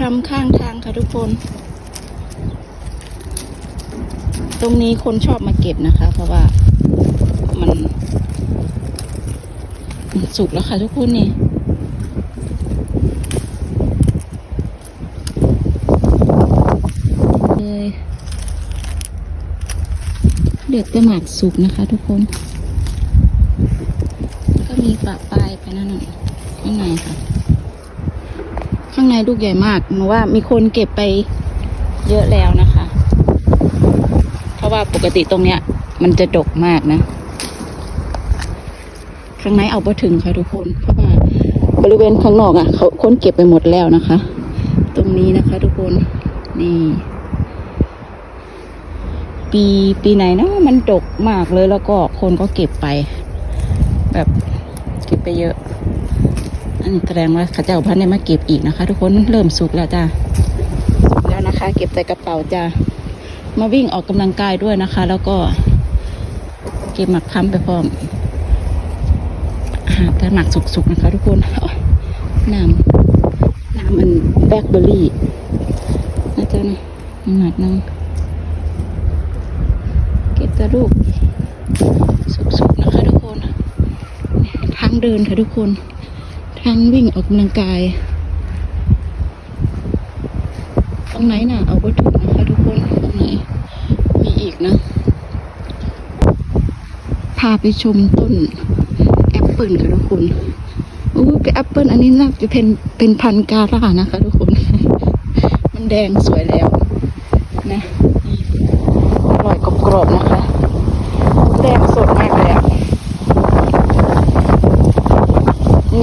พรำข้างทางค่ะทุกคน ตรงนี้คนชอบมาเก็บนะคะ เพราะว่ามันสุกแล้วค่ะทุกคนนี่เลยเดือดแต่หมากสุกนะคะทุกคน ก็มีปะปลายไปนั่นน่ะข้างในค่ะ ข้างในลูกใหญ่มากหนูว่ามีคนเก็บไปเยอะแล้วนะคะ เพราะว่าปกติตรงเนี้ย มันจะดกมากนะข้างในเอาไปถึงค่ะทุกคนเพราะว่าบริเวณข้างนอกอะเขาค้นเก็บไปหมดแล้วนะคะ ตรงนี้นะคะ ทุกคนนี่ปีปีไหนนะมันดกมากเลยแล้วก็คนก็เก็บไป แบบเก็บไปเยอะ อันนี้แสดงว่าเขาเจ้าพันเนี่ยมาเก็บอีกนะคะ ทุกคนเริ่มสุกแล้วจ้าสุกแล้วนะคะ เก็บใส่กระเป๋าจ้ามาวิ่งออกกำลังกายด้วยนะคะ แล้วก็ เก็บหมักค้ำไปพร้อมหาแต่หมักสุกๆนะคะ ทุกคนโอ๊ยน้ำน้ำมันแบล็คเบอร์รี่นะจ๊ะนะหนักนึงเก็บแต่ลูกสุกๆนะคะ ทุกคนทางเดินค่ะทุกคน ทางวิ่งออกกำลังกาย ตรงไหนน่ะ เอาวัตถุนะคะทุกคนตรงไหน มีอีกนะ พาไปชมต้นแอปเปิลค่ะทุกคนโอ้เป็นแอปเปิลอันนี้น่าจะเป็นเป็นพันการ่านะคะ ทุกคน มันแดงสวยแล้ว นะอร่อยกรอบๆนะคะ แดงสดมากเลยอะ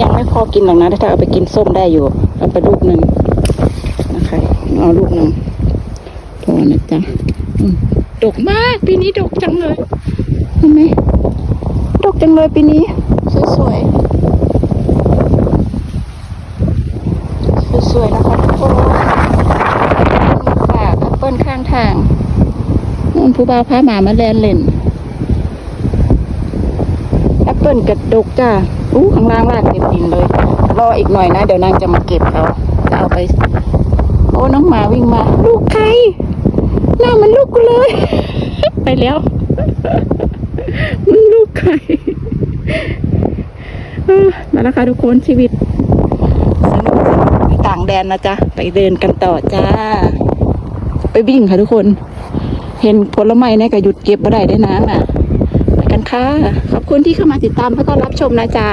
ยังไม่ พอกินหรอกนะถ้าเอาไปกินส้มได้อยู่ เอาไปลูกหนึ่งนะคะเอาลูกหนึ่งพอนะจ๊ะอืมดกมากปีนี้ดกจังเลยเห็นไหมดกจังเลยปีนี้ สวยๆสวยๆนะคะทุกคนฝากแอปเปิ้ลข้างทางนู่นผู้บ่าวพาหมามาแลนเล่นแอปเปิลกระดกจ้า อู้ข้างล่างลากเต็มดินเลย รออีกหน่อยนะ เดี๋ยวนางจะมาเก็บเขาจะเอาไป โอ้น้องหมาวิ่งมา ลูกใครหน้ามันลูกกูเลย ไปแล้วมันลูกใครมาแล้วค่ะทุกคนชีวิตต่างแดนนะจ๊ะ ไปเดินกันต่อจ้า ไปวิ่งค่ะทุกคน เห็นผลไม้เนี่ยก็หยุดเก็บมาได้ได้นะน่ะ ค่ะ ขอบคุณที่เข้ามาติดตามแล้วก็รับชมนะจ๊ะ